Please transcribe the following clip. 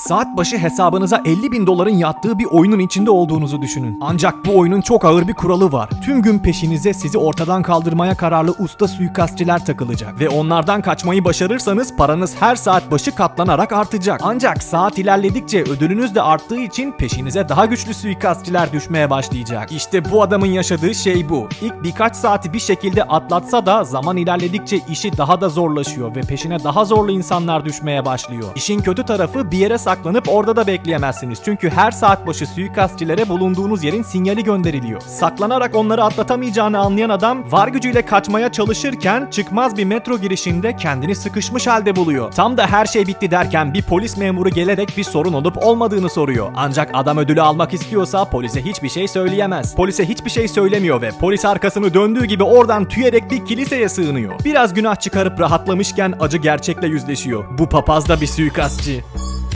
Saat başı hesabınıza 50 bin doların yattığı bir oyunun içinde olduğunuzu düşünün. Ancak bu oyunun çok ağır bir kuralı var. Tüm gün peşinize sizi ortadan kaldırmaya kararlı usta suikastçiler takılacak. Ve onlardan kaçmayı başarırsanız paranız her saat başı katlanarak artacak. Ancak saat ilerledikçe ödülünüz de arttığı için peşinize daha güçlü suikastçiler düşmeye başlayacak. İşte bu adamın yaşadığı şey bu. İlk birkaç saati bir şekilde atlatsa da zaman ilerledikçe işi daha da zorlaşıyor ve peşine daha zorlu insanlar düşmeye başlıyor. İşin kötü tarafı bir yere saklanıp orada da bekleyemezsiniz. Çünkü her saat başı suikastçilere bulunduğunuz yerin sinyali gönderiliyor. Saklanarak onları atlatamayacağını anlayan adam var gücüyle kaçmaya çalışırken çıkmaz bir metro girişinde kendini sıkışmış halde buluyor. Tam da her şey bitti derken bir polis memuru gelerek bir sorun olup olmadığını soruyor. Ancak adam ödülü almak istiyorsa polise hiçbir şey söyleyemez. Polise hiçbir şey söylemiyor ve polis arkasını döndüğü gibi oradan tüyerek bir kiliseye sığınıyor. Biraz günah çıkarıp rahatlamışken acı gerçekle yüzleşiyor. Bu papaz da bir suikastçı.